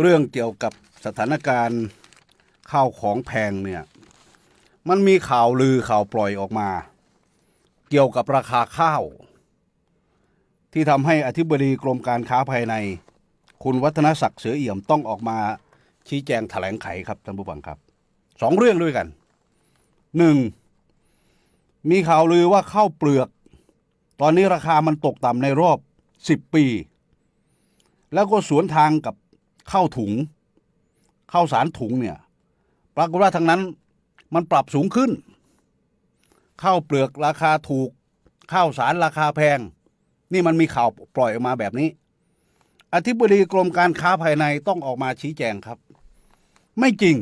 เรื่องเกี่ยวกับสถานการณ์ข้าวของแพงเนี่ยมันมีข่าวลือข่าวปล่อยออกมา เกี่ยวกับราคาข้าว ที่ทำให้อธิบดีกรมการค้าภายใน คุณวัฒนศักดิ์เสือเอี่ยมต้องออกมาชี้แจงแถลงไขครับท่านผู้ฟังครับสองเรื่องด้วยกันหนึ่งมีข่าวลือว่าข้าวเปลือก ตอนนี้ราคามันตกต่ำในรอบสิบปี แล้วก็สวนทางกับ ข้าวถุงข้าวสารถุงเนี่ย ปรากฏว่าทางนั้นมันปรับสูงขึ้น ข้าวเปลือกราคาถูก ข้าวสารราคาแพง นี่มันมีข่าวปล่อยออกมาแบบนี้ อธิบดีกรมการค้าภายในต้องออกมาชี้แจงครับ ไม่จริง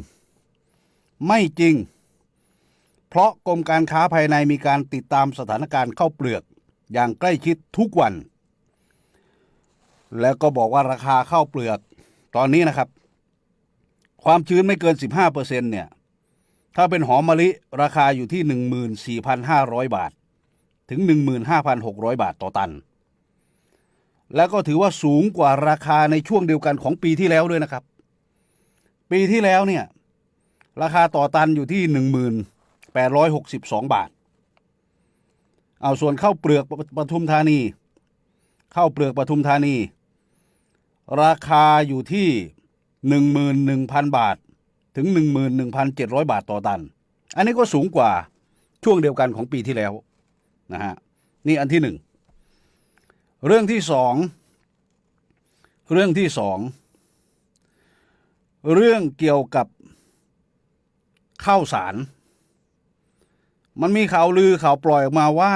ไม่จริง เพราะกรมการค้าภายในมีการติดตามสถานการณ์ข้าวเปลือกอย่างใกล้ชิดทุกวัน แล้วก็บอกว่าราคาข้าวเปลือก ตอนนี้นะครับ ความชื้นไม่เกิน 15%เนี่ย ถ้าเป็นหอมมะลิราคาอยู่ที่ 14,500 บาท ถึง 15,600 บาทต่อตัน แล้วก็ถือว่าสูงกว่าราคาในช่วงเดียวกันของปีที่แล้วด้วยนะครับ ปีที่แล้วเนี่ย ราคาต่อตันอยู่ที่ 1,862 บาท เอาส่วนข้าวเปลือกปทุมธานีข้าวเปลือกปทุมธานี ราคาอยู่ที่ 11,000 บาท ถึง 11,700 บาทต่อตัน อันนี้ก็สูงกว่าช่วงเดียวกันของปีที่แล้วนะฮะนี่อันที่หนึ่งเรื่องที่สองเรื่องที่สองเรื่องเกี่ยวกับข้าวสาร มันมีข่าวลือข่าวปล่อยออกมาว่า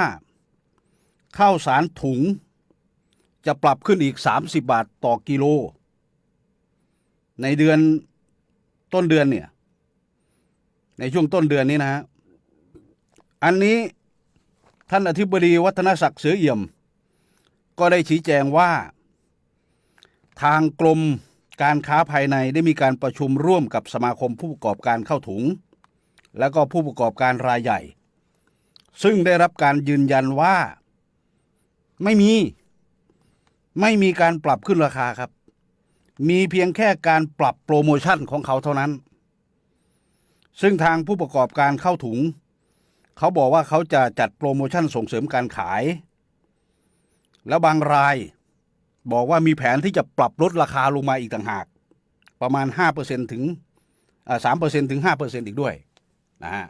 ข้าวสารถุง จะปรับขึ้นอีก 30 บาทต่อกิโล ในเดือนต้นเดือนเนี่ย ในช่วงต้นเดือนนี้นะฮะ อันนี้ท่านอธิบดีวัฒนศักดิ์เสือเอี่ยม ก็ได้ชี้แจงว่า ทางกรมการค้าภายในได้มีการประชุมร่วมกับสมาคมผู้ประกอบการเข้าถุง แล้วก็ผู้ประกอบการรายใหญ่ ซึ่งได้รับการยืนยันว่าไม่มี ไม่มีการปรับขึ้นราคาครับ มีเพียงแค่การปรับโปรโมชั่นของเขาเท่านั้น ซึ่งทางผู้ประกอบการเข้าถุง เขาบอกว่าเขาจะจัดโปรโมชั่นส่งเสริมการขาย แล้วบางรายบอกว่ามีแผนที่จะปรับลดราคาลงมาอีกต่างหาก ประมาณ 5%ถึงสามเปอร์เซ็นถึง 5%อีกด้วยนะฮะ